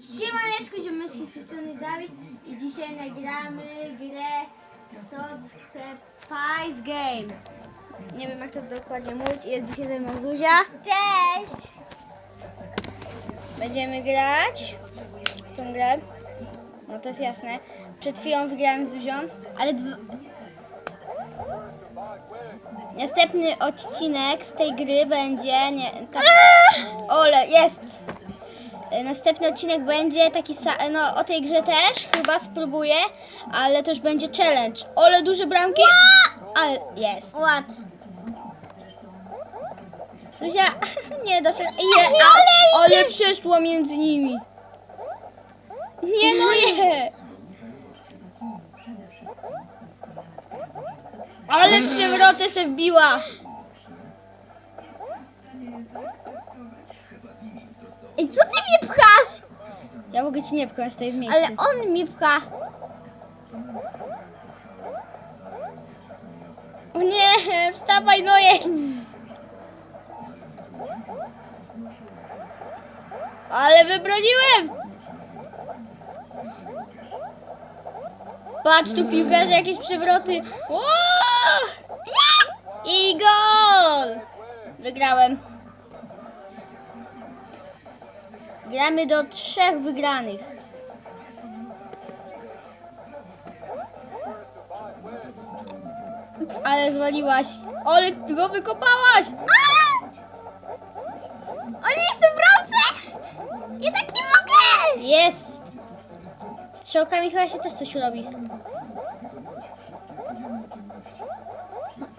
Siemaneczko, ziomeczki z tej strony Dawid i dzisiaj nagramy grę Soccer Pies Game. Nie wiem jak to dokładnie mówić, jest dzisiaj ze mną Zuzia. Cześć! Będziemy grać w tą grę. No to jest jasne. Przed chwilą wygrałem z Zuzią. Ale. Następny odcinek z tej gry będzie... Nie, tak... Ole, jest! E, Następny odcinek będzie taki sa- no o tej grze też chyba spróbuję, ale już będzie challenge. Ole duże bramki. Ale jest. Ład. Zuzia, nie da się. Je, ale, ale przeszło między nimi. Nie no je. Ale przewrotę se wbiła. I co ty? Ja mogę ci nie pchnąć tutaj w miejscu. Ale on mnie pcha. O nie, wstawaj noje. Ale wybroniłem. Patrz tu piłkarze, jakieś przewroty. I gol! Wygrałem. Gramy do trzech wygranych. Ale zwaliłaś. Ale ty go wykopałaś. On jest w bramce! Ja tak nie mogę! Jest. Strzałkami chyba się też coś robi.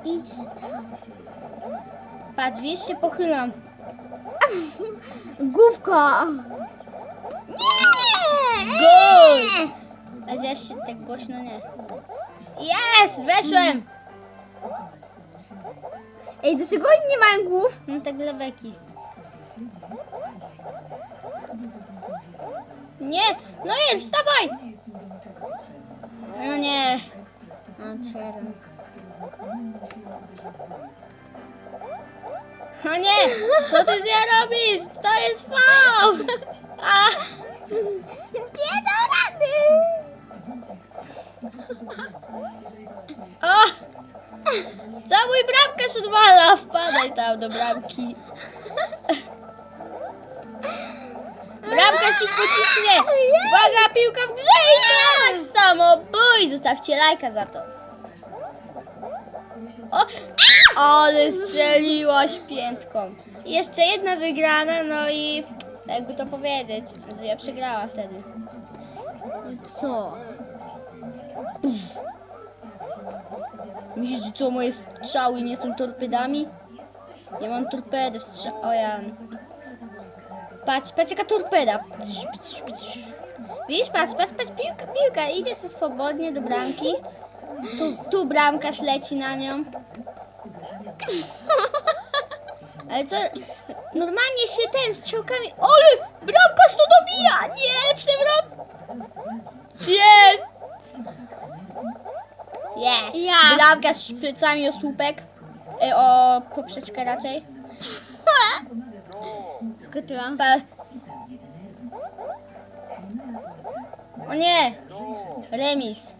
Idź tam. Patrz, wiesz, się pochylam. Główko! Nie! Gol! A zjaś się tak głośno nie. Jest! Weszłem! Ej, dlaczego oni nie mają głów? No tak dla beki. Nie! No jedź, wstawaj! No nie. No czerwony. No nie! Co ty z robisz? To jest faul! A! Nie da rady! O! Co mój bramkarz odwala? Wpadaj tam do bramki. Bramkarz ich pociśnie! Uwaga, piłka w grze i tak! Samobój! Zostawcie lajka za to. O! Ale strzeliłaś piętką. Jeszcze jedna wygrana, no i jakby to powiedzieć, że ja przegrała wtedy. Co? Myślisz, że co, moje strzały nie są torpedami? Ja mam torpedy w strzał... O ja... Patrz, patrz jaka torpeda. Widzisz, patrz, patrz, patrz, piłka, piłka. Idzie sobie swobodnie do bramki. Tu, tu bramkarz leci na nią. Ale co... Normalnie się ten strzałkami... Ole! Bramkarz to dobija! Nie, przewrot! Jest! Yeah. Ja. Bramkarz plecami o słupek. E, o poprzeczkę raczej. Skoczyłam. Pa... O nie! Remis.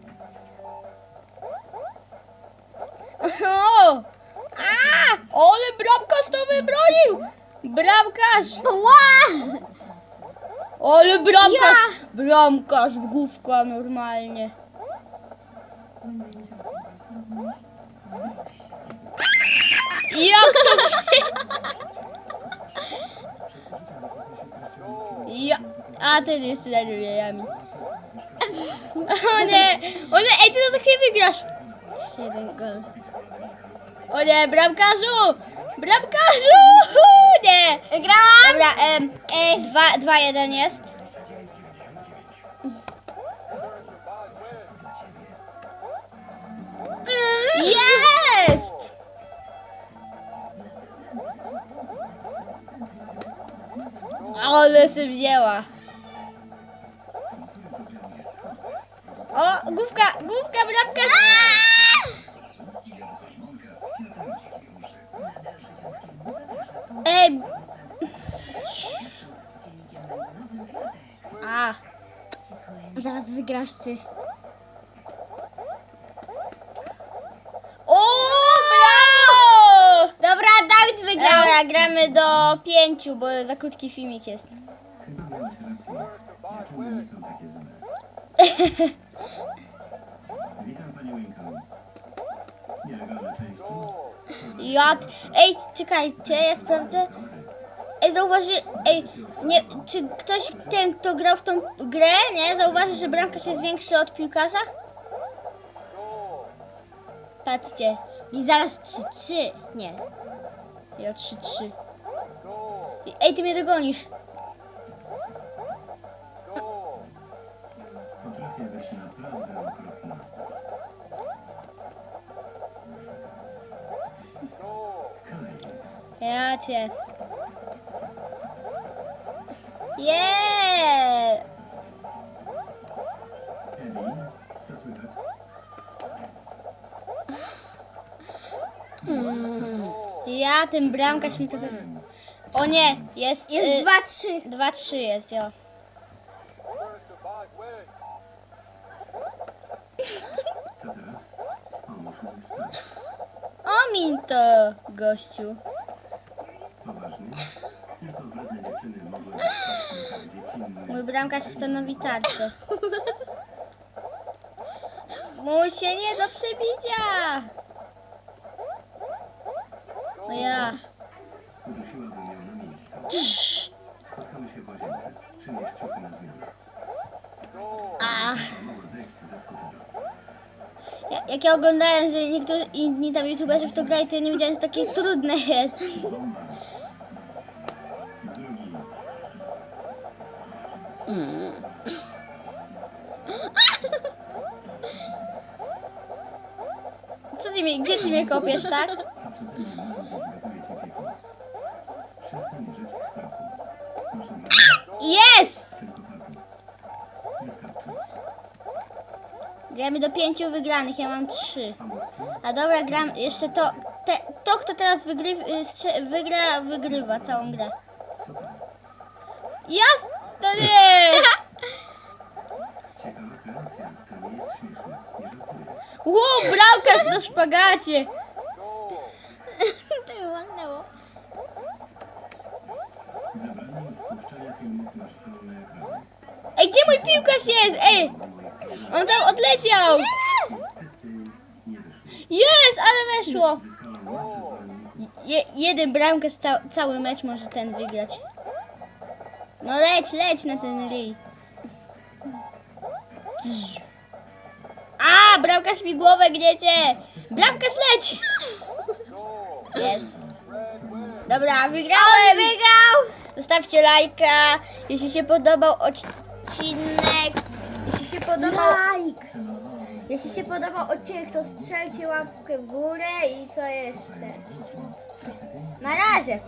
O! A! Ale bramkarz to wybronił! Bramkarz! Ła! Ale bramkarz! Bramkarz w główka normalnie. Jak to Ja... A ten jeszcze na jajami. O nie! O nie! Ej, ty to za chwilę wygrasz! Jeden gol. O nie, bramkarzu! Bramkarzu! Nie! Wygrałam! Dobra, em, e, dwa, dwa, jeden jest. Jest! Ale się wzięła. O, główka, główka, bramka. Ej. A, Zaraz wygrasz ty. O, brawo! Dobra, Dawid wygrał. Dobra, gramy do pięciu, bo za krótki filmik jest. Witam Panią Lincoln. Nielegalne części? Ja... Ej, czekajcie, ja sprawdzę. Ej, zauważy... Ej, nie... Czy ktoś, ten, kto grał w tą grę, nie? Zauważył, że bramkarz jest większy od piłkarza? Patrzcie. I zaraz 3-3. Nie. Ja 3-3. Ej, ty mnie dogonisz. Ja cię. Yeah! Słychać? Ja, ten bramkarz mi to... O nie, jest... Jest y, 2-3. 2-3 jest, jo. Omin to, gościu. Bramkarz stanowi tarczę. Mu się nie do przebicia! No ja. Zmianę. A. Ja- Jak ja oglądałem, że niektórzy inni tam youtuberzy w to grali, to ja nie wiedziałem, że takie trudne jest. Co ty mi, gdzie ty mnie kopiesz, tak? Mnie Jest! Gramy do pięciu wygranych, ja mam trzy. A dobra, gram jeszcze to. Te, to, kto teraz wygry, y, wygra, wygrywa całą grę. Co To nie! Ło, bramkarz na szpagacie! To mi walnęło. Ej, gdzie mój piłkarz jest? Ej, on tam odleciał! Jest, ale weszło! Je, jeden bramkarz ca cały mecz może ten wygrać. No leć, leć na ten ryj. A, bramkarz mi głowę gniecie! Bramkarz leć! Jest. Dobra, wygrałem! Wygrał. Zostawcie lajka, jeśli się podobał odcinek. Jeśli się podobał, Like. jeśli się podobał odcinek, to strzelcie łapkę w górę i co jeszcze? Na razie!